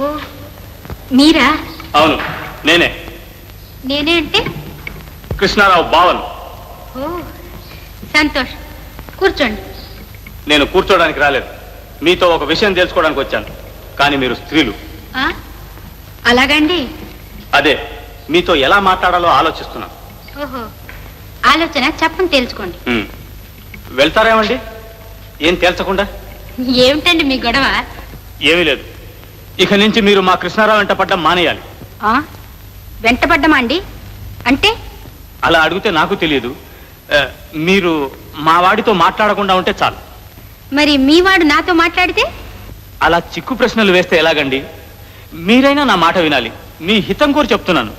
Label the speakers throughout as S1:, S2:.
S1: ఓ మీరా?
S2: అవును నేనే.
S1: నేనే అంటే?
S2: కృష్ణారావు బావను.
S1: ఓ సంతోష్ కూర్చోండి.
S2: నేను కూర్చోడానికి రాలేదు. మీతో ఒక విషయం తెలుసుకోవడానికి వచ్చాను. కానీ మీరు స్త్రీలు.
S1: ఆ? అలాగండి?
S2: అదే మీతో ఎలా మాట్లాడాలో ఆలోచిస్తున్నాను.
S1: ఓహో ఆలోచన చెప్పని తెలుసుకోండి
S2: ఉమ్. వెళ్తారేమండి? ఏం తేల్చకుండా?
S1: ఏమిటండి మీ గొడవ?
S2: ఏమీ లేదు. ఇక నుంచి మీరు మా కృష్ణారావు వెంట పడ్డం మానేయాలి.
S1: ఆ? వెంటపడ్డమా అండి? అంటే?
S2: అలా అడిగితే నాకు తెలియదు. ఆ, మీరు మా వాడితో మాట్లాడకుండా ఉంటే చాలు.
S1: మరి మీ వాడు నాతో మాట్లాడితే?
S2: అలా చిక్కు ప్రశ్నలు వేస్తే ఎలాగండి? మీరైనా నా మాట వినాలి. మీ హితం కోరి చెప్తున్నాను.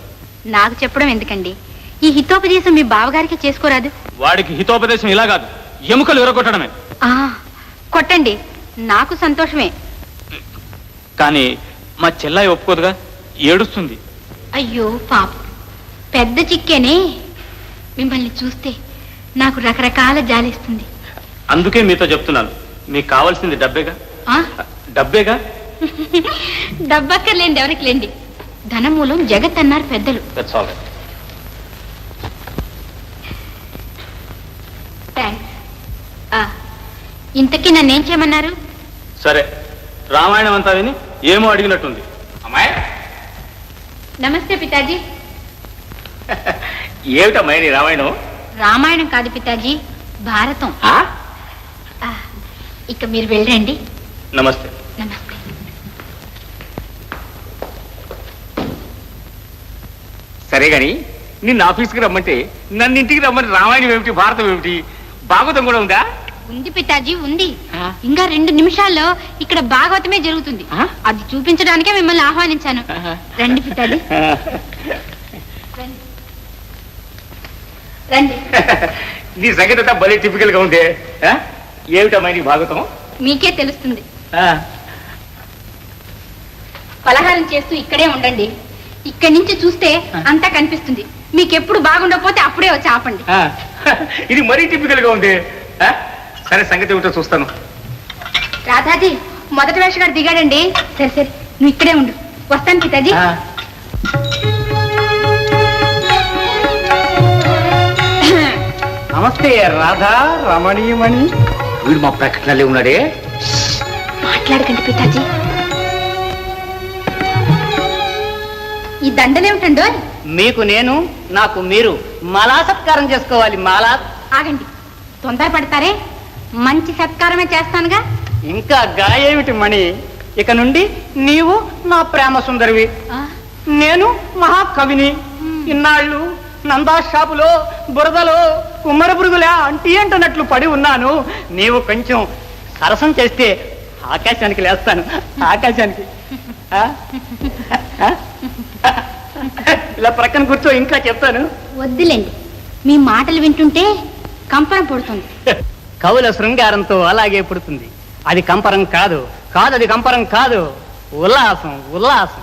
S1: నాకు చెప్పడం ఎందుకండి? ఈ హితోపదేశం మీ బావగారికి చేసుకోరాదు.
S2: వాడికి హితోపదేశం ఇలా కాదు. ఎముకలు విరగొట్టడమే.
S1: ఆ, కొట్టండి. నాకు సంతోషమే.
S2: కానీ మా చెల్లాయి ఒప్పుకోదుగా? ఏడుస్తుంది.
S1: అయ్యో పాప. పెద్ద చిక్కేనే. మిమ్మల్ని చూస్తే నాకు రకరకాల జాలిస్తుంది.
S2: అందుకే మీతో చెప్తున్నాను. మీకు కావాల్సింది డబ్బేగా?
S1: ఆ?
S2: డబ్బేగా?
S1: డబ్బక్కర్లేండి ఎవరికి లేండి ధనమూలం జగత్ అన్నారు పెద్దలు
S2: దట్స్ ఆల్
S1: థ్యాంక్స్ ఇంతకీ నన్నేం చేయమన్నారు?
S2: సరే. రామాయణం అంతా విని ఏమో అడిగినట్టుంది. అమ్మాయి?
S1: నమస్తే పితాజీ.
S2: ఏమిటమ్మాయి నీ రామాయణం?
S1: రామాయణం కాదు పితాజీ భారతం.
S2: ఆ?
S1: ఇక మీరు వెళ్ళండి.
S2: నమస్తే.
S1: నమస్తే.
S3: సరే గాని నిన్ను ఆఫీస్కి రమ్మంటే నన్ను ఇంటికి రమ్మని రామాయణం ఏమిటి భారతం ఏమిటి? భాగవతం కూడా ఉందా?
S1: ఉంది పితాజీ ఉంది. ఇంకా రెండు నిమిషాల్లో ఇక్కడ భాగవతమే జరుగుతుంది.
S3: ఆ?
S1: అది చూపించడానికే మిమ్మల్ని ఆహ్వానించాను. రండి పితాజీ. రండి. రండి.
S3: నీ సంగతి భలే టిపికల్గా ఉందే. ఆ? ఏమిటమ్మా నీ భాగవతం?
S1: మీకే తెలుస్తుంది.
S3: ఆ,
S1: పలహారం చేస్తూ ఇక్కడే ఉండండి. ఇక్కడి నుంచి చూస్తే అంతా కనిపిస్తుంది. మీకెప్పుడు బాగుండకపోతే అప్పుడే వచ్చి ఆపండి.
S3: ఆ. ఇది మరీ టిపికల్గా ఉంది. ఆ? సరే సంగతి ఏమిటో చూస్తాను.
S1: రాధాజీ మొదటి వేషగాడు దిగాడండి. సరే సరే నువ్వు ఇక్కడే ఉండు. వస్తాను పితాజీ
S3: ఆ. నమస్తే రాధా రమణీయమణి. వీడు మా ప్రకటనలే ఉన్నాడే.
S1: మాట్లాడకండి పితాజీ. ఈ దండలేమిటండో
S4: మీకు నేను నాకు మీరు మాలా సత్కారం చేసుకోవాలి మాలా.
S1: ఆగండి. తొందరపడతారే? మంచి సత్కారమే చేస్తానుగా?
S4: ఇంకా గాయేమిటి మణి? ఇక నుండి నీవు నా ప్రేమ సుందరివి. నేను మహాకవిని. ఇన్నాళ్ళు నందా షాపులో బురదలో కుమ్మర పురుగులా అంటీ అంటున్నట్లు పడి ఉన్నాను. నీవు కొంచెం సరసం చేస్తే ఆకాశానికి లేస్తాను. ఆకాశానికి? ఇలా ప్రక్కన కూర్చో ఇంకా చెప్తాను.
S1: వద్దులేండి. మీ మాటలు వింటుంటే కంపనం పుడుతుంది.
S4: కవుల శృంగారంతో అలాగే పుడుతుంది. అది కంపరం కాదు. కాదు అది కంపరం కాదు. ఉల్లాసం ఉల్లాసం.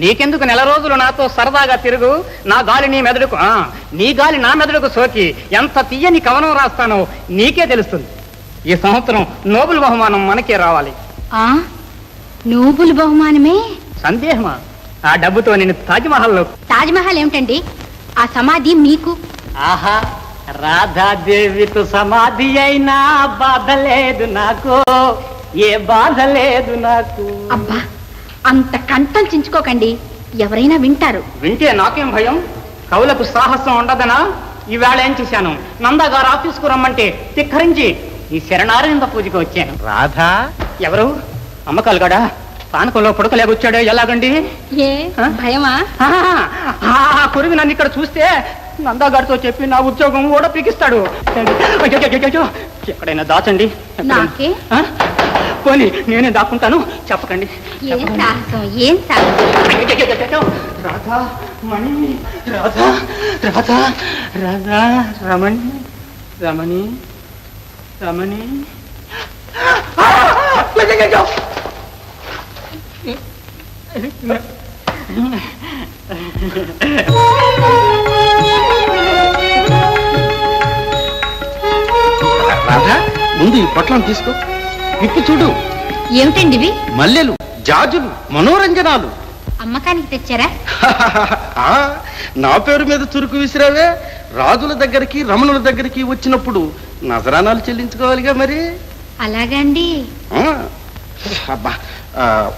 S4: నీకెందుకు నెల రోజులు నాతో సరదాగా తిరుగు? నా గాలి నీ మెదడుకు ఆ, నీ గాలి నా మెదడుకు సోకి. ఎంత తీయని కవనం రాస్తానో నీకే తెలుస్తుంది. ఈ సంవత్సరం నోబెల్ బహుమానం మనకే రావాలి.
S1: ఆ? నోబుల్ బహుమానమే?
S4: సందేహమా? ఆ డబ్బుతో నేను తాజ్మహల్లో
S1: తాజ్మహల్ ఏమిటండి? ఆ సమాధి మీకు?
S4: ఆహా రాధాదేవితో సమాధి అయినా బాధ లేదు నాకు ఏ బాధ లేదు నాకు
S1: అబ్బా అంత కంఠం చించుకోకండి ఎవరైనా వింటారు
S4: వింటే నాకేం భయం కవులకు సాహసం ఉండదనా ఈవేళ ఏం చేశాను నందగారు ఆఫీస్కు రమ్మంటే తిక్కరించి ఈ శరణారవింద పూజకి వచ్చాను
S3: రాధా
S4: ఎవరు అమ్మకాలు గడా పానకంలో పుడకలేకొచ్చాడో ఎలాగండి
S1: ఏ
S4: ఆ?
S1: భయమా
S4: ఆ, ఆ కొరుగు నన్ను ఇక్కడ చూస్తే నందాగారితో చెప్పి నా ఉద్యోగం కూడా పీకిస్తాడు. ఎక్కడైనా దాచండి.
S1: నాకే?
S4: ఆ? పోనీ నేనే దాక్కుంటాను. చెప్పకండి.
S1: ఏం సాహసం? ఏం సాహసం?
S4: అయ్యో, రాధా మణి రాధా రాధా రాధా రమణి రమణి రమణి. ఆ!
S3: రాధా ముందు ఈ పొట్లం తీసుకో. విప్పి చూడు.
S1: ఏమిటండి ఇవి?
S3: మల్లెలు జాజులు మనోరంజనాలు.
S1: అమ్మకానికి తెచ్చారా?
S3: ఆ, నా పేరు మీద చురుకు విసిరావే. రాజుల దగ్గరికి రమణుల దగ్గరికి వచ్చినప్పుడు నజరానాలు చెల్లించుకోవాలిగా మరి.
S1: అలాగా అండి.
S3: ఆ, అబ్బా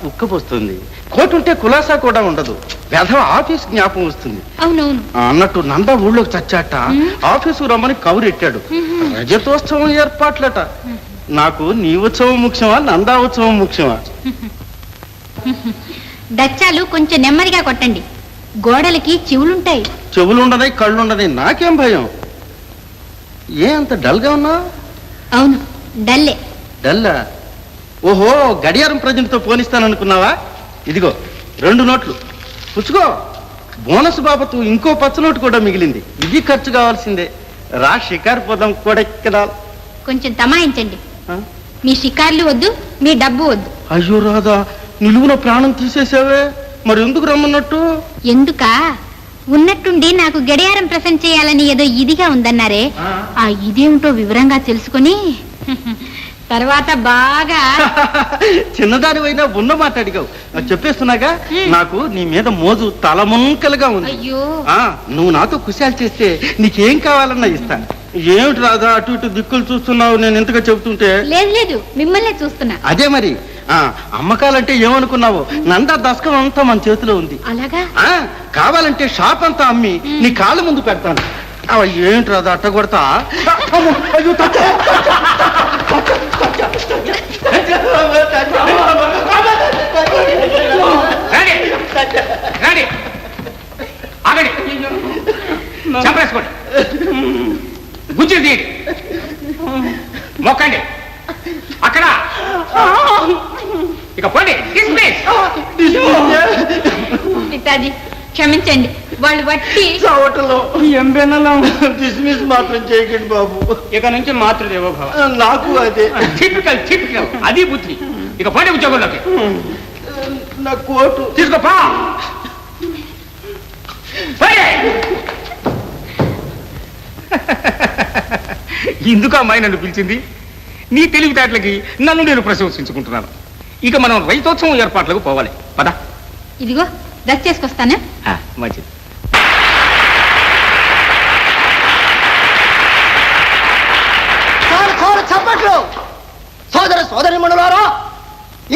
S3: ఉక్కపోస్తుంది కోటుంటే కులాసా కూడా ఉండదు. వెధవ ఆఫీస్ జ్ఞాపకం వస్తుంది.
S1: అవునవును.
S3: అన్నట్టు నంద ఊళ్ళోకి చచ్చాట. ఆఫీసు రమ్మని కౌరెట్టాడు. రజతోత్సవం ఏర్పాట్లట. నాకు నీ ఉత్సవం ముఖ్యమా నందా ఉత్సవం ముఖ్యమా?
S1: దచ్చాలు కొంచెం నెమ్మదిగా కొట్టండి. గోడలకి చెవులుంటాయి.
S3: చెవులు ఉండదాయి కళ్ళు ఉండదాయి నాకేం భయం? ఏ అంత డల్గా ఉన్నా
S1: అవును డల్లే.
S3: డల్లా? ఓహో గడియారం ప్రజెంట్తో పోనిస్తాననుకున్నావా? ఇదిగో రెండు నోట్లు. పుచ్చుకో. బోనస్ బాబతు ఇంకో పచ్చ నోటు కూడా మిగిలింది. ఇది ఖర్చు కావాల్సిందే. రా షికారు పోదాం కొడెక్కదాల్
S1: కొంచెం తమాయించండి? మీ షికార్లు వద్దు మీ డబ్బు వద్దు.
S3: అయ్యో రాదా నిలువున ప్రాణం తీసేసావే. మరి ఎందుకు రమ్మన్నట్టు?
S1: ఎందుక? ఉన్నట్టుండి నాకు గడియారం ప్రసెంట్ చేయాలని ఏదో ఇదిగా ఉందన్నారే. ఆ ఇదేమిటో వివరంగా తెలుసుకొని తర్వాత బాగా.
S3: చిన్నదానివైనా ఉన్న మాట అడిగావు. చెప్పేస్తున్నాగా. నాకు నీ మీద మోజు తలముంకలుగా ఉంది.
S1: అయ్యో.
S3: నువ్వు నాతో కుశాలు చేస్తే నీకేం కావాలన్నా ఇస్తాను. ఏమిటి రాదా అటు ఇటు దిక్కులు చూస్తున్నావు? నేను ఇంతగా చెబుతుంటే.
S1: లేదు లేదు. మిమ్మల్నే చూస్తున్నా.
S3: అదే మరి. ఆ అమ్మకాలంటే ఏమనుకున్నావు? నందా దశకం అంతా మన చేతిలో ఉంది.
S1: అలాగా?
S3: ఆ కావాలంటే షాప్ అంతా అమ్మి నీ కాళ్ళ ముందు పెడతాను. ఆ, ఏంటి రాదా అట్ట కొడతా?
S2: రండి. ఆగండి. చంపేసుకోండి. గుజ్జులు తీయండి. మొక్కండి. అక్కడ. ఇక పోండి.
S1: క్షమించండి. వాళ్ళు వట్టి
S3: చవటలో. డిస్మిస్ మాత్రం చేయకండి బాబు.
S5: ఇక నుంచి మాతృదేవో భవ
S3: నాకు అదే.
S2: టిపికల్ టిపికల్ అది బుద్ధి. ఇక పోండి ఉద్యోగంలోకి.
S3: నా కోటు.
S2: తీసుకో పా. పోయి. ఎందుకు అమ్మాయి నన్ను పిలిచింది. నీ తెలివితేటలకి నన్ను నేను ప్రశంసించుకుంటున్నాను. ఇక మనం రైతోత్సవం ఏర్పాట్లకు పోవాలి. పద.
S1: ఇదిగో డ్రెస్ చేసుకొస్తాను
S2: ఆ, మంచిది
S6: చాలు చాలు చప్పట్లు సోదర సోదరిమణులారా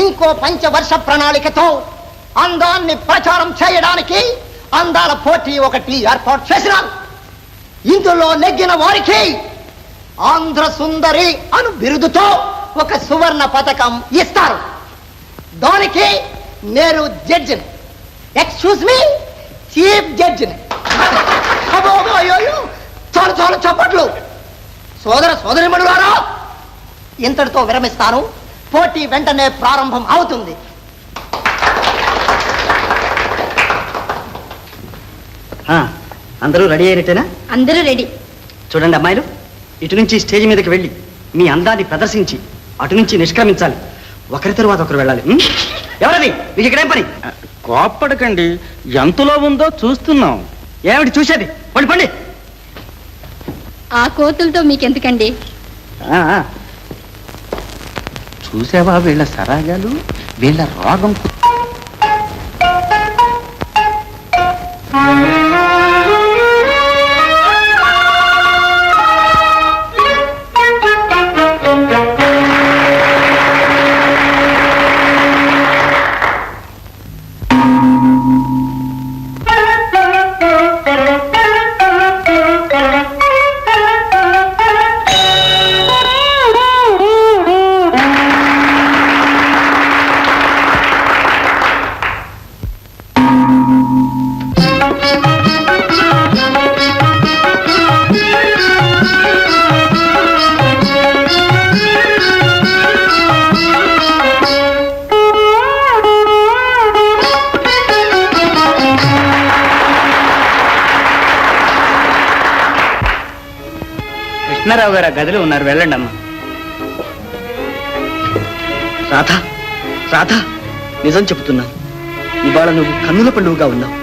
S6: ఇంకో పంచవర్ష ప్రణాళికతో అందాన్ని ప్రచారం చేయడానికి అందాల పోటీ ఒకటి ఏర్పాటు చేసినాను ఇందులో నెగ్గిన వారికి ఆంధ్ర సుందరి అను బిరుదుతో ఒక సువర్ణ పథకం ఇస్తారు. దానికి నేను జడ్జిని ఎక్స్క్యూజ్ మీ చీఫ్ జడ్జిని. అయ్యో, చాలు చాలు చప్పట్లు. సోదర సోదరిమణులారా ఇంతటితో విరమిస్తాను. పోటీ వెంటనే ప్రారంభం అవుతుంది.
S5: అందరూ రెడీ అయినట్టేనా?
S1: అందరూ రెడీ.
S5: చూడండి అమ్మాయిలు ఇటు నుంచి స్టేజ్ మీదకి వెళ్ళి మీ అందాన్ని ప్రదర్శించి అటు నుంచి నిష్క్రమించాలి. ఒకరి తరువాత ఒకరు వెళ్ళాలి? ఎవరది? మీకు ఇక్కడేం పని?
S3: కోప్పడకండి. ఎంతలో ఉందో చూస్తున్నాం.
S5: ఏమిటి చూసేది? పండి పండి.
S1: ఆ కోతులతో మీకెందుకండి.
S3: చూసావా వీళ్ళ సరాగాలు వీళ్ళ రోగం
S5: కృష్ణారావు గారు ఆ గదిలో ఉన్నారు. వెళ్ళండి అమ్మా. రాధా రాధా నిజం చెబుతున్నా. ఇవాళ నువ్వు కన్నుల పండుగగా ఉన్నావు.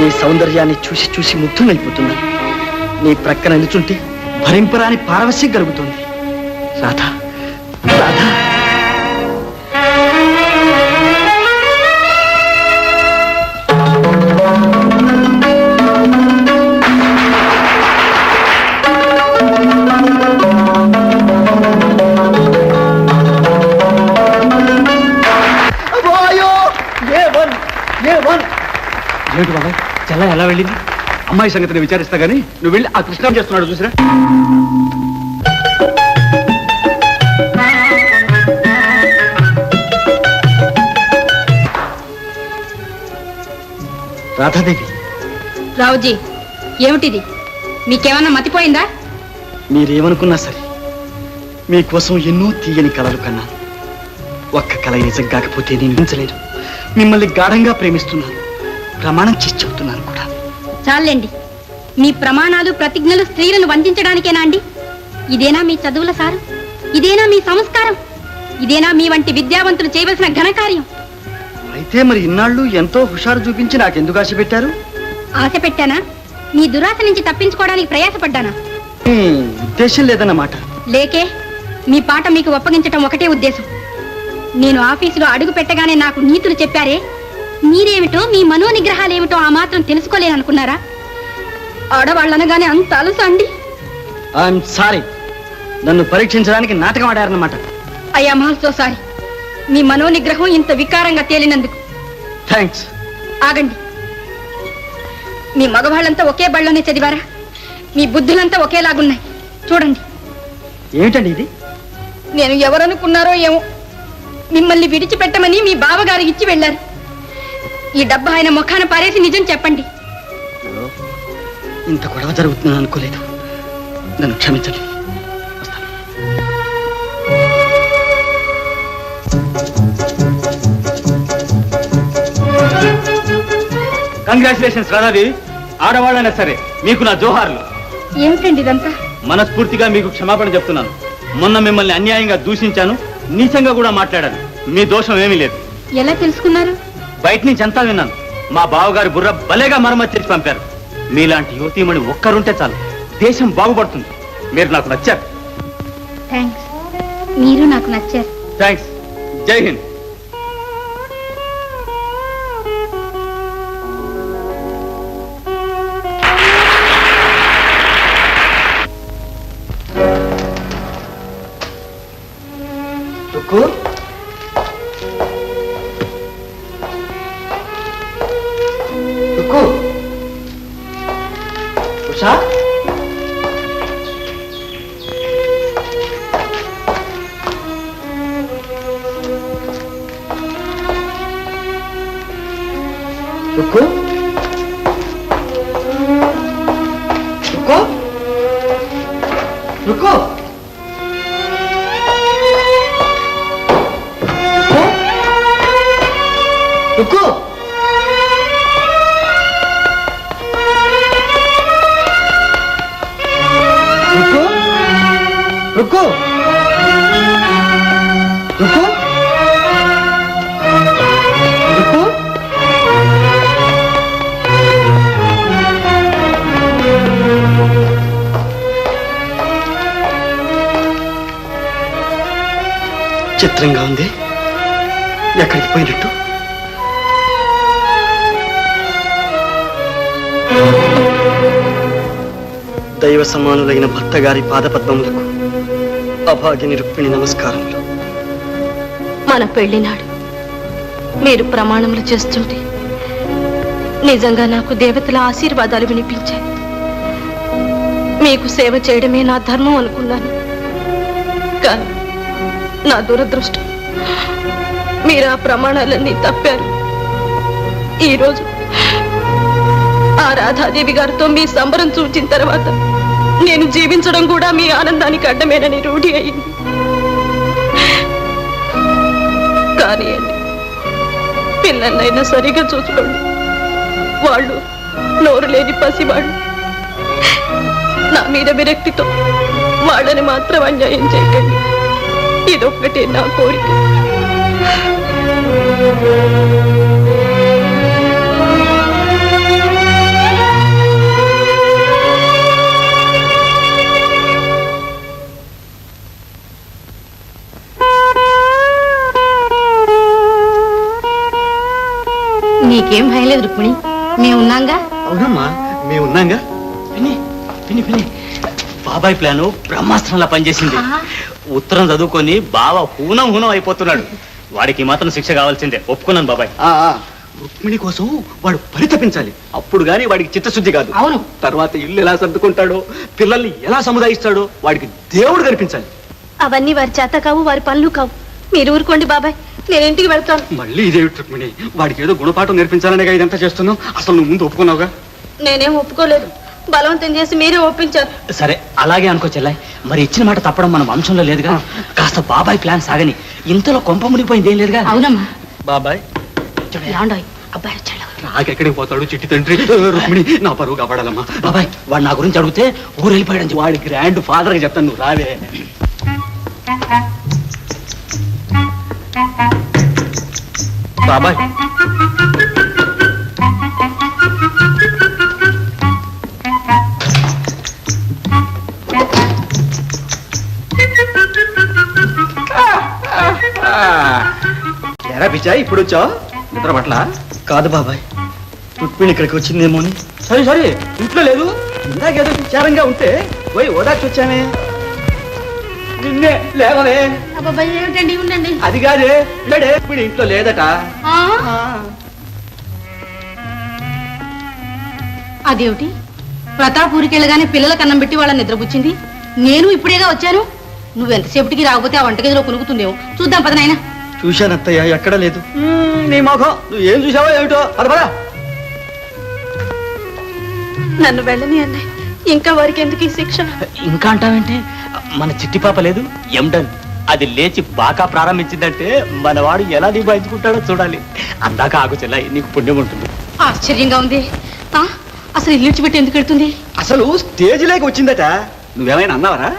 S5: నీ సౌందర్యాన్ని చూసి చూసి ముగ్ధునైపోతున్నా నీ ప్రక్కన నిలుచుంటే భరింపరాని పారవశ్యం కలుగుతుంది. రాధా
S2: ఎలా ఎలా వెళ్ళింది?
S3: అమ్మాయి సంగతిని విచారిస్తా గానీ నువ్వు వెళ్ళి ఆ కృష్ణ చేస్తున్నాడు చూసిరా.
S5: రాధాదేవి.
S1: రావుజీ ఏమిటిది? మీకేమన్నా మతిపోయిందా?
S5: మీరేమనుకున్నా సరే మీకోసం ఎన్నో తీయని కలలు కన్నాను. ఒక్క కల నిజం కాకపోతే నేను ఊహించలేను మిమ్మల్ని గాఢంగా ప్రేమిస్తున్నాను. ప్రమాణం చేసి చెబుతున్నాను కూడా.
S1: చాలండి. మీ ప్రమాణాలు ప్రతిజ్ఞలు స్త్రీలను వందించడానికేనా అండి? ఇదేనా మీ చదువుల సారం? ఇదేనా మీ సంస్కారం? ఇదేనా మీ వంటి విద్యావంతులు చేయవలసిన ఘనకార్యం?
S5: అయితే మరి ఇన్నాళ్ళు ఎంతో హుషారు చూపించి నాకెందుకు ఆశ పెట్టారు?
S1: ఆశ పెట్టానా? మీ దురాశ నుంచి తప్పించుకోవడానికి ప్రయాసపడ్డానా?
S5: ఉద్దేశం లేదన్నమాట.
S1: లేకే మీ పాట మీకు ఒప్పగించటం ఒకటే ఉద్దేశం. నేను ఆఫీసులో అడుగు పెట్టగానే నాకు నీతులు చెప్పారే మీరేమిటో మీ మనోనిగ్రహాలేమిటో ఆ మాత్రం తెలుసుకోలేననుకున్నారా? ఆడవాళ్ళనగానే అంత అలుసా అండి?
S5: ఐఎమ్ సారీ నన్ను పరీక్షించడానికి నాటకం ఆడారన్నమాట.
S1: అయ్యా మాల్సో సారీ మీ మనోనిగ్రహం ఇంత వికారంగా తేలినందుకు.
S5: థ్యాంక్స్
S1: ఆగండి. మీ మగవాళ్ళంతా ఒకే బళ్ళలోనే చదివారా? మీ బుద్ధులంతా ఒకేలాగున్నాయి. చూడండి.
S5: ఏమిటండి ఇది?
S1: నేను ఎవరనుకున్నారో ఏమో. మిమ్మల్ని విడిచిపెట్టమని మీ బావగారు ఇచ్చి వెళ్ళారు. ఈ డబ్బా ఆయన ముఖాన పారేసి నిజం చెప్పండి.
S5: ఇంత గొడవ జరుగుతుందని అనుకోలేదు. నన్ను క్షమించండి.
S2: కంగ్రాచులేషన్స్ రాధాదేవి. ఆడవాళ్ళైనా సరే మీకు నా జోహార్లు.
S1: ఏమిటండి ఇదంతా?
S2: మనస్ఫూర్తిగా మీకు క్షమాపణ చెప్తున్నాను. మొన్న మిమ్మల్ని అన్యాయంగా దూషించాను నీచంగా కూడా మాట్లాడాను. మీ దోషం ఏమీ లేదు.
S1: ఎలా తెలుసుకున్నారు?
S2: బయట నుంచి అంతా విన్నాను. మా బావగారి బుర్ర భలేగా మరమ్మతు చేసి పంపారు. మీలాంటి యువతీమణి ఒక్కరుంటే చాలు. దేశం బాగుపడుతుంది. మీరు నాకు నచ్చారు.
S1: థ్యాంక్స్ మీరు నాకు నచ్చారు.
S2: థ్యాంక్స్ జై హింద్.
S5: చిత్రంగా ఉంది. ఎక్కడికి పోయినట్టు? దైవ సమానులైన భర్త గారి పాదపద్మములకు అభాగ్య నిరుక్మిణి నమస్కారములు.
S7: మన పెళ్ళినాడు. మీరు ప్రమాణములు చేస్తుంటే నిజంగా నాకు దేవతల ఆశీర్వాదాలు వినిపించాయి. మీకు సేవ చేయడమే నా ధర్మం అనుకున్నాను. కానీ నా దురదృష్టం. మీరు ఆ ప్రమాణాలన్నీ తప్పారు. ఈరోజు ఆ రాధాదేవి గారితో మీ సంబరం చూచిన తర్వాత నేను జీవించడం కూడా మీ ఆనందానికి అడ్డమేనని రూఢి అయింది కానీ పిల్లలైనా సరిగా చూసుకోండి. వాళ్ళు నోరు లేని పసివాళ్ళు. నా మీద విరక్తితో వాళ్ళని మాత్రం అన్యాయం చేయకండి. ఇదొక్కటే నా కోరిక.
S1: నీకేం భయం లేదు రుక్మిణి. మేమున్నాంగా
S5: అవునమ్మా మేము ఉన్నాగా.
S2: పిన్ని పిన్ని పిన్ని బాబాయ్ ప్లాను బ్రహ్మాస్త్రంలా పనిచేసింది. ఉత్తరం చదువుకొని బావ హూనం హూనం అయిపోతున్నాడు. వాడికి మాత్రం శిక్ష కావాల్సిందే. ఒప్పుకున్నాను బాబాయ్.
S5: ఆ, ఆ,
S8: రుక్మిణి కోసం వాడు పరితపించాలి. అప్పుడు గాని వాడికి చిత్తశుద్ధి కాదు.
S9: అవును.
S8: తర్వాత ఇల్లు ఎలా సర్దుకుంటాడో పిల్లల్ని ఎలా సముదాయిస్తాడో వాడికి దేవుడు కనిపించాలి.
S7: అవన్నీ వారి చేత కావు వారి పనులు కావు. మీరు ఊరుకోండి బాబాయ్. నేను ఇంటికి వెళ్తాను.
S8: మళ్ళీ ఇదేమిటి రుక్మిణి. వాడికి ఏదో గుణపాఠం నేర్పించాలనే ఇదంతా చేస్తున్నావు? అసలు నువ్వు ముందు ఒప్పుకున్నావుగా?
S7: నేనేం ఒప్పుకోలేదు. బలవంతం చేసి మీరే ఒప్పించారు.
S5: సరే అలాగే అనుకో చెల్లాయ్. మరి ఇచ్చిన మాట తప్పడం మన వంశంలో లేదుగా. కాస్త బాబాయ్ ప్లాన్ సాగని. ఇంతలో కొంప మునిగిపోయింది ఏం లేదుగా?
S9: అవునమ్మా.
S8: బాబాయ్.
S9: ఏమండోయ్ అబ్బాయి వచ్చాడు.
S8: నాకెక్కడికి పోతాడు చిట్టి తండ్రి? రుక్మిణి నా పరువు కాపాడాలమ్మా
S5: బాబాయ్ వాడు నా గురించి అడిగితే ఊరు వెళ్ళిపోయాడని చెప్పు.
S8: వాడి గ్రాండ్ ఫాదర్కి చెప్తాను నువ్వు రావే. బాబాయ్. ఎరా పిచ్చా ఇప్పుడు వచ్చావు? నిద్ర పట్ల?
S5: కాదు బాబాయ్. రుక్మిణి ఇక్కడికి వచ్చిందేమో అని.
S8: సరే సరే ఇంట్లో లేదు. ఇందాకేదో విచారంగా ఉంటే పోయి ఓదార్చి వచ్చానే నిన్నే లేవలే.
S9: అబ్బాయి ఏమిటండి ఉండండి.
S8: అది కాదే లేడే ఇప్పుడు ఇంట్లో లేదట.
S9: అదేమిటి? ప్రతాప్ ఊరికి వెళ్ళగానే పిల్లలకు అన్నం పెట్టి వాళ్ళని నిద్రపుచ్చింది? నేను ఇప్పుడేగా వచ్చాను? నువ్వెంతసేపటికి రాకపోతే ఆ వంటగదిలో కొనుక్కుతుందేమో చూద్దాం పద నాయనా.
S5: చూశానత్తయ్య ఎక్కడ లేదు.
S8: నీ మొఖం నువ్వు ఏం చూసావో ఏమిటో? పద పద.
S7: నన్ను వెళ్ళని అన్నయ్య ఇంకా వారికి ఎందుకు ఈ శిక్ష?
S5: ఇంకా అంటావేంటి? మన చిట్టి పాప లేదు ఎండన్ అది లేచి బాగా ప్రారంభించిందంటే మనవాడు ఎలా నిభాయించుకుంటాడో చూడాలి. అందాక ఆగు చెల్లాయి నీకు పుణ్యం ఉంటుంది.
S9: ఆశ్చర్యంగా ఉంది. ఆ, అసలు ఇల్లు విడిచిపెట్టి ఎందుకు వెళ్తుంది?
S8: అసలు స్టేజ్ లేక వచ్చిందట. నువ్వేమైనా అన్నావరా?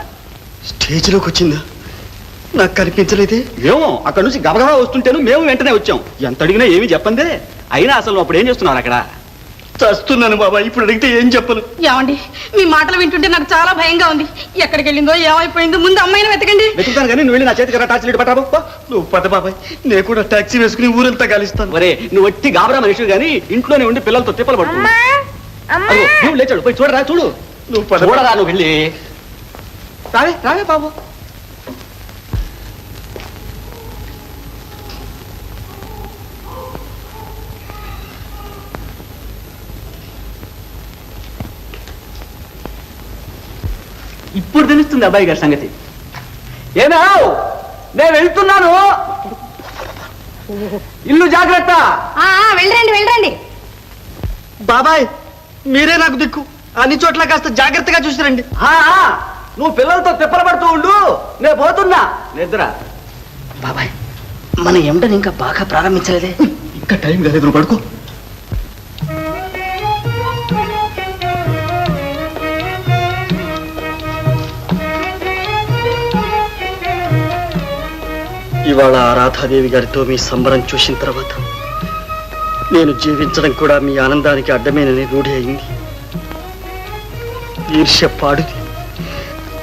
S5: స్టేజ్లోకి వచ్చిందా? నాకు కనిపించలేదే.
S8: మేము అక్కడ నుంచి గబగబా వస్తుంటేను మేము వెంటనే వచ్చాం. ఎంత అడిగినా ఏమీ చెప్పందే? అయినా అసలు అప్పుడు ఏం చేస్తున్నావు అక్కడ?
S5: చస్తున్నాను బాబా ఇప్పుడు అడిగితే ఏం చెప్పను?
S9: ఏమండి మీ మాటలు వింటుంటే నాకు చాలా భయంగా ఉంది. ఎక్కడికి వెళ్ళిందో ఏమైపోయిందో ముందు అమ్మాయిని వెతకండి.
S8: వెతుకుతాను కానీ నువ్వు వెళ్ళి నా చేతికి టార్చ్ లైట్ పట్టాబో
S5: నువ్వు పద బాబాయ్ నేను కూడా టాక్సీ వేసుకుని ఊరంతా కాలిస్తాను
S8: ఒరే నువ్వు వట్టి గాబరా మనిషి కానీ ఇంట్లోనే ఉండి పిల్లలతో తిప్పలు నువ్వు లేచాడు పోయి చూడరా చూడు.
S5: నువ్వు పద
S8: చూడరా నువ్వు వెళ్ళి. రావే రావే బాబు. ఇప్పుడు తెలుస్తుంది అబ్బాయి గారి సంగతి. ఏనావు నేను వెళ్తున్నాను. ఇల్లు జాగ్రత్త.
S9: ఆ, ఆ, వెళ్ళండి వెళ్ళండి
S5: బాబాయ్ మీరే నాకు దిక్కు. అన్ని చోట్ల కాస్త జాగ్రత్తగా చూసిరండి.
S8: ఆ, ఆ, నువ్వు పిల్లలతో తిప్పలు పడుతూ ఉండు. నేను పోతున్నా. నిద్ర.
S5: బాబాయ్ మన ఎండని ఇంకా బాగా ప్రారంభించలేదే.
S8: ఇంకా టైం కాలేదు నువ్వు పడుకో.
S5: ఇవాళ ఆ రాధాదేవి గారితో మీ సంబరం చూసిన తర్వాత నేను జీవించడం కూడా మీ ఆనందానికి అడ్డమేనని రూఢి అయింది. ఈర్ష్య పాడుది.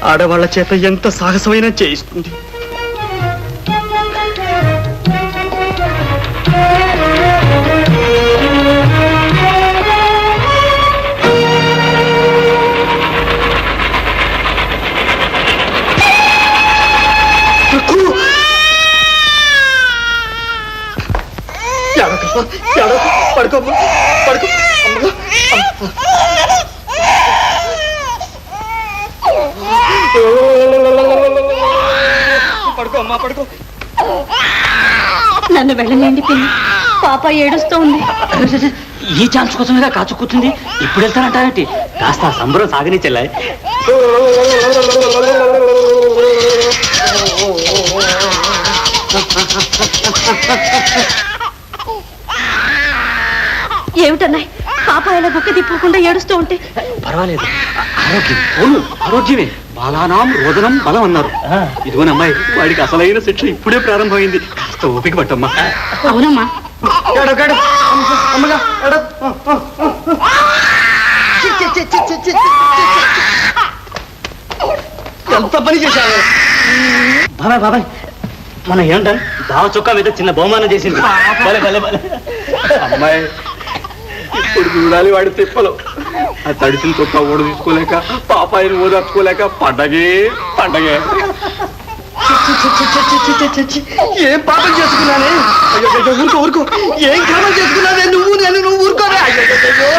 S5: ఆడవాళ్ళ చేత ఎంత సాహసమైనా చేయిస్తుంది.
S9: పాప ఏడుస్తూ ఉంది
S5: ఈ ఛాన్స్ కోసమేగా కాచు కూర్చుంది? ఇప్పుడు వెళ్తానంటావేంటి కాస్త సంబరం సాగని చెల్లాయి
S7: ఏమిటన్నాయ్? పాప ఇలా బుక్క తిప్పకుండా ఏడుస్తూ ఉంటే?
S5: పర్వాలేదు. ఆరోగ్యం
S8: అవును ఆరోగ్యమే. బాలానాం రోదనం బలం అన్నారు. ఇదిగోని అమ్మాయి వాడికి అసలైన శిక్ష ఇప్పుడే ప్రారంభమైంది. కాస్త ఓపిక పట్టమ్మా.
S9: అవునమ్మా.
S8: ఎంత పని చేశావు?
S5: బాబాయ్ బాబాయ్. మన ఏంటన్? బావ చొక్కా మీద చిన్న బహుమానం చేసింది. భలే భలే భలే.
S8: అమ్మాయి ఇప్పుడు చూడాలి వాడి తిప్పలు. ఆ తడిసిన తొక్క ఓడ తీసుకోలేక పాపాయిని ఓదార్చుకోలేక పండగే పండగే.
S5: ఏం పాపం చేసుకున్నానే? అయ్యో ఊరుకో ఊరుకో. ఏం కాపం చేసుకున్నానే? నువ్వు నేను నువ్వు ఊరుకోనే. అయ్యో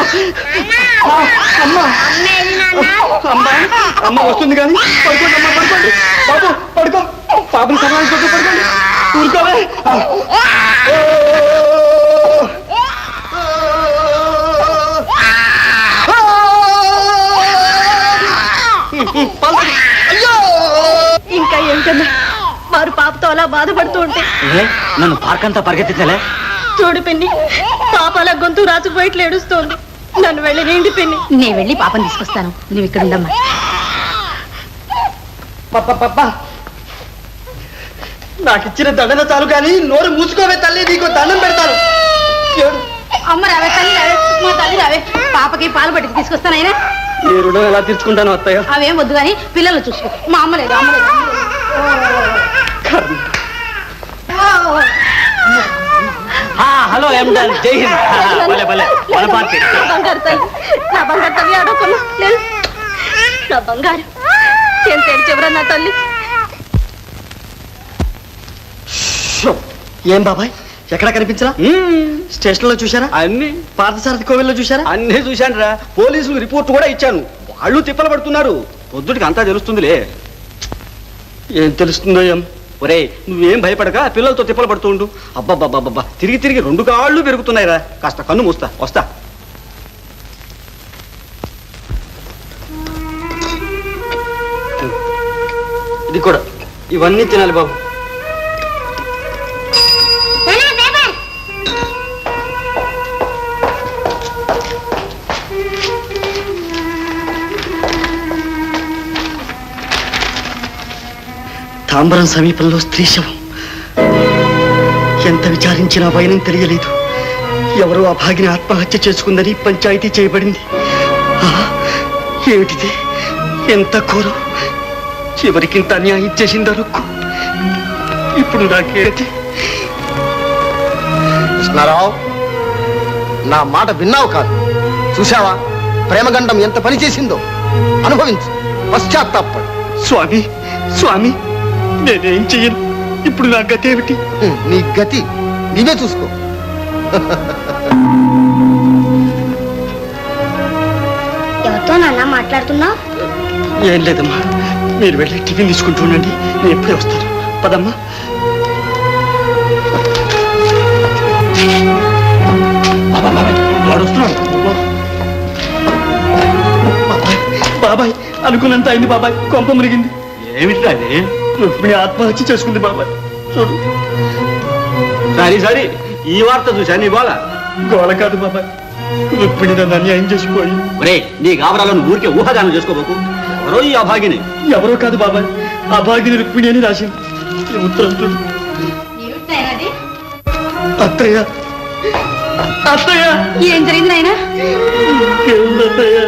S5: అమ్మ. అమ్మ. వస్తుంది కానీ పడుకోండి అమ్మ పడుకోండి. బాబు పడుకో. పాపం సమాధానం పడుకోండి. ఊరుకోవే.
S7: పాపతో అలా బాధపడుతూ ఉంటే.
S8: నన్ను పార్క్ అంతా పరిగెత్తించలే?
S7: చూడు పిన్ని పాప అలా గొంతు రాసుకుపోయిట్లు ఏడుస్తోంది. నన్ను వెళ్ళి నిండి పిన్ని.
S1: నేను వెళ్ళి పాపం తీసుకొస్తాను. నువ్వు ఇక్కడ ఉండమ్మా.
S5: పప్ప నాకు ఇచ్చిన దండన చాలు కానీ నోరు మూసుకోవే తల్లి నీకు దండం పెడతాను.
S1: అమ్మ రావే తల్లి రావే మా తల్లి రావే. పాపకి పాలు పట్టి తీసుకొస్తానైనా
S5: నీ రుణం ఎలా తీర్చుకుంటాను అత్తయ్య?
S1: అవేం వద్దు కానీ పిల్లలు చూసుకో. మా అమ్మ లేదు అమ్మ లేదు,
S8: హలో ఎండన్ జై హింద్. ఆ, భలే భలే. మన పార్టీ.
S7: నా బంగారు తల్లి. నా బంగారు తల్లి ఆడుకున్నా. లేదు నా బంగారు. ఎంత ఏడ్చెవరా నా తల్లి?
S5: షో. ఏం బాబాయ్? ఎక్కడ కనిపించరా స్టేషన్లో చూసారా
S8: అన్ని.
S5: పార్థసారథి కోవిల్లో చూసారా
S8: అన్నీ చూశాను రా పోలీసులు రిపోర్ట్ కూడా ఇచ్చాను. వాళ్ళు తిప్పలు పడుతున్నారు. పొద్దుటికి అంతా తెలుస్తుందిలే.
S5: ఏం తెలుస్తుందో ఏం?
S8: ఒరే నువ్వేం భయపడక పిల్లలతో తిప్పలు పడుతూ ఉండు. అబ్బబ్బబ్బబ్బా తిరిగి తిరిగి రెండు కాళ్ళు పెరుగుతున్నాయిరా. కాస్త కన్ను మూస్తా వస్తా.
S5: ఇది కూడా. ఇవన్నీ తినాలి బాబు. తాంబరం సమీపంలో స్త్రీ శవం. ఎంత విచారించినా వైనం తెలియలేదు. ఎవరో ఆ భాగిని ఆత్మహత్య చేసుకుందని పంచాయతీ చేయబడింది. ఏమిటిది? ఎంత ఘోరం? చివరికి ఇంత అన్యాయం చేసింది ఇప్పుడు నాకేంటి
S6: కృష్ణారావు నా మాట విన్నావు కాదు. చూశావా? ప్రేమగండం ఎంత పని చేసిందో అనుభవించు. పశ్చాత్తాపడు.
S5: స్వామి స్వామి. నేనేం చెయ్యను? ఇప్పుడు నా గతి ఏమిటి?
S6: నీ గతి నీవే చూసుకో.
S7: ఎవరితో నాన్న మాట్లాడుతున్నావు?
S5: ఏం లేదమ్మా. మీరు వెళ్ళి టిఫిన్ తీసుకుంటూ ఉండండి. నేను ఎప్పుడే వస్తాను. పదమ్మా. వాడు వస్తున్నాడు? బాబాయ్ అనుకున్నంత అయింది బాబాయ్. కొంప మురిగింది.
S8: ఏమిటి అది?
S5: రుక్మిణి ఆత్మహత్య చేసుకుంది బాబాయ్ చూడు.
S8: సరే సరే. ఈ వార్త చూసా నీ గోళ
S5: గోల కాదు బాబాయ్ రుక్మిణి నన్ను అన్యాయం చేసిపోయి.
S8: ఒరే నీ గాబరాలను ఊరికే ఊహాగానం చేసుకోబోకు. ఎవరో ఈ అభాగిని.
S5: ఎవరో కాదు బాబాయ్ ఆ భాగ్యని రుక్మిణి అని రాసింది. ఈ ఉత్తరం చూడు. అత్తయ్య. అత్తయ్య.
S1: ఏం జరిగింది నాయనా?
S5: ఏమిటి అత్తయ్య?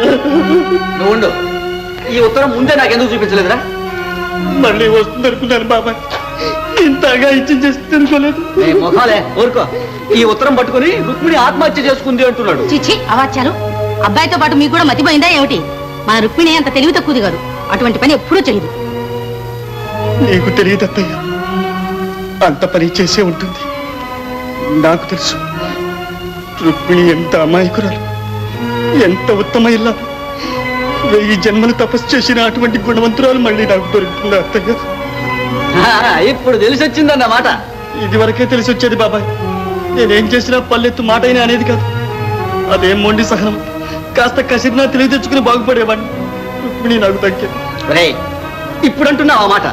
S8: నువ్వు ఈ ఉత్తరం ముందే నాకెందుకు చూపించలేదురా?
S5: మళ్ళీ వస్తుంది అనుకున్నాను బాబాయ్. ఇంతగా ఇచ్చి చేస్తుంది అనుకోలేదు
S8: ఊరుకో. ఈ ఉత్తరం పట్టుకొని రుక్మిణి ఆత్మహత్య చేసుకుంది అంటున్నాడు.
S1: చిచ్చి అవాచ్యాలు. అబ్బాయితో పాటు మీకు కూడా మతిపోయిందా ఏమిటి? మన రుక్మిణి అంత తెలివి తక్కువది కాదు. అటువంటి పని ఎప్పుడూ చేయదు
S5: నీకు తెలియదు అత్తయ్య. అంత పని చేసే ఉంటుంది. నాకు తెలుసు. రుక్మిణి ఎంత అమాయకురాలు. ఎంత ఉత్తమ ఇల్లా వెయ్యి జన్మలు తపస్సు చేసిన అటువంటి గుణవంతురాలు మళ్ళీ నాకు దొరుకుతుంది అత్తయ్య.
S8: ఇప్పుడు తెలిసి వచ్చిందన్నమాట
S5: ఇది వరకే తెలిసి వచ్చేది బాబాయ్. నేనేం చేసినా పల్లెత్తు మాట అయినా అనేది కాదు. అదేం మొండి సహనం. కాస్త కసిరినా తెలివి తెచ్చుకుని బాగుపడేవాడిని. రుక్మిణి నాకు తగ్గింది
S8: ఒరే ఇప్పుడు అంటున్నావు ఆ మాట.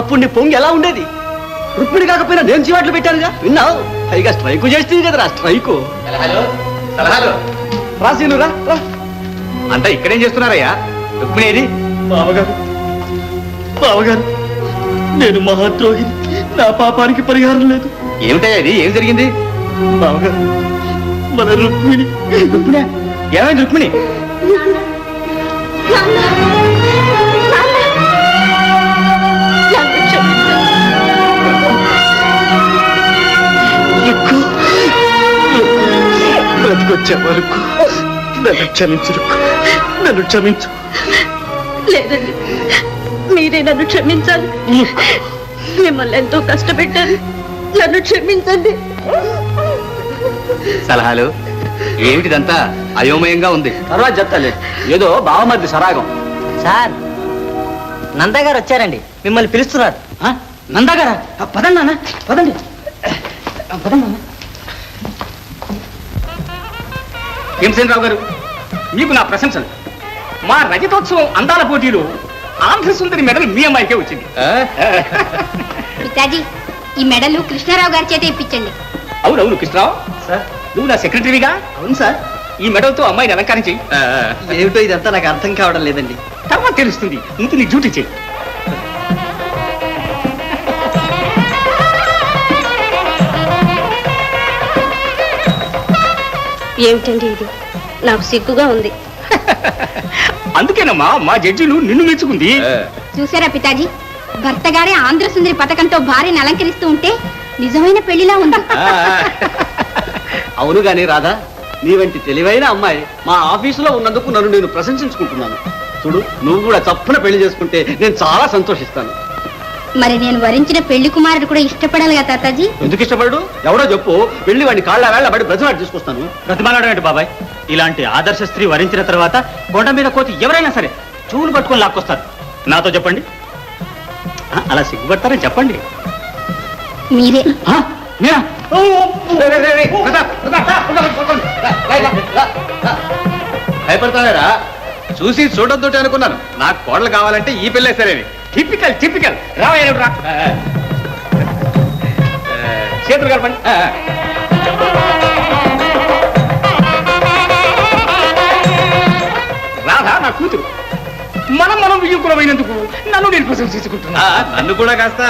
S8: అప్పుడు నీ పొంగి ఎలా ఉండేది? రుక్మిణి కాకపోయినా నేను చివాట్లు పెట్టానుగా? విన్నావు? పైగా స్ట్రైక్ చేస్తుంది కదరా స్ట్రైక్.
S3: హలో సలహాలు.
S8: రాసీను రా రా.
S3: అంతా ఇక్కడేం చేస్తున్నారయ్యా? రుక్మిణి ఏది?
S5: బావగారు బావగారు నేను మహాద్రోహిని. నా పాపానికి పరిహారం లేదు.
S3: ఏమిటయ్యా ఇది? ఏం జరిగింది?
S5: బావగారు మన రుక్మిణి.
S3: రుక్మిణి? ఏమైంది రుక్మిణి?
S5: బ్రతికొచ్చే వరకు నన్ను క్షమించు నన్ను క్షమించు.
S7: లేదండి. మీరే నన్ను క్షమించాలి. మిమ్మల్ని ఎంతో కష్టపెట్టాను నన్ను క్షమించండి.
S2: సలహాలు? ఏమిటిదంతా? అయోమయంగా ఉంది.
S5: తర్వాత చెప్తాలే. ఏదో బావమర్ది సరాగం.
S10: సార్ నందా గారు వచ్చారండి. మిమ్మల్ని పిలుస్తున్నారు.
S5: నందాగారా? పదండి నాన్న పదండి. పదండి నాన్న.
S4: భీమసేనరావు గారు మీకు నా ప్రశంసలు. మా రజతోత్సవం అందాల పోటీలో ఆంధ్ర సుందరి మెడల్ మీ అమ్మాయికే వచ్చింది.
S1: పితాజీ ఈ మెడలు కృష్ణారావు గారి చేత ఇప్పించండి.
S4: అవునవును కృష్ణరావు.
S5: సార్.
S4: నువ్వు నా సెక్రటరీగా
S8: అవును సార్.
S4: ఈ మెడల్తో అమ్మాయిని అలంకరించి
S8: ఏమిటో ఇదంతా నాకు అర్థం కావడం లేదండి.
S4: తర్వాత తెలుస్తుంది. ముందు నీ డ్యూటీ చేయి
S7: ఏమిటండి ఇది? నాకు సిగ్గుగా ఉంది.
S4: అందుకేనమ్మా మా జడ్జిలు నిన్ను మెచ్చుకుంది.
S1: చూసారా పితాజీ? భర్త గారే ఆంధ్ర సుందరి పథకంతో భార్యని అలంకరిస్తూ ఉంటే నిజమైన పెళ్ళిలా ఉంది.
S8: అవును గాని రాధా నీ వంటి తెలివైన అమ్మాయి మా ఆఫీసులో ఉన్నందుకు నన్ను నేను ప్రశంసించుకుంటున్నాను. చూడు నువ్వు కూడా చప్పున పెళ్ళి చేసుకుంటే నేను చాలా సంతోషిస్తాను.
S1: మరి నేను వరించిన పెళ్ళి కుమారుడు కూడా ఇష్టపడాలిగా తాతాజీ?
S8: ఎందుకు ఇష్టపడు ఎవడో చెప్పు వెళ్ళి వాడిని కాళ్ళ వేళ్ళ పడి బ్రతిమాడి తీసుకొస్తాను.
S2: ప్రతిమాలడం ఏంటి బాబాయ్. ఇలాంటి ఆదర్శ స్త్రీ వరించిన తర్వాత కొండ మీద కోతి ఎవరైనా సరే చూలు పట్టుకొని లాక్కొస్తారు. నాతో చెప్పండి. ఆ, అలా సిగ్గుపడతారని చెప్పండి.
S1: మీరే.
S2: ఆ, నేనా?
S8: భయపడతావేరా? చూసి చూడొద్దుటే అనుకున్నాను. నాకు కోడలు కావాలంటే ఈ పిల్లే సరేని.
S4: టిపికల్ టిపికల్ రావయ్య రా. చేతులు కలపండి. కూతురు. మనం మనం విజయకులమైనందుకు నన్ను నేను ప్రశంసించుకుంటున్నా.
S8: నన్ను కూడా కాస్త.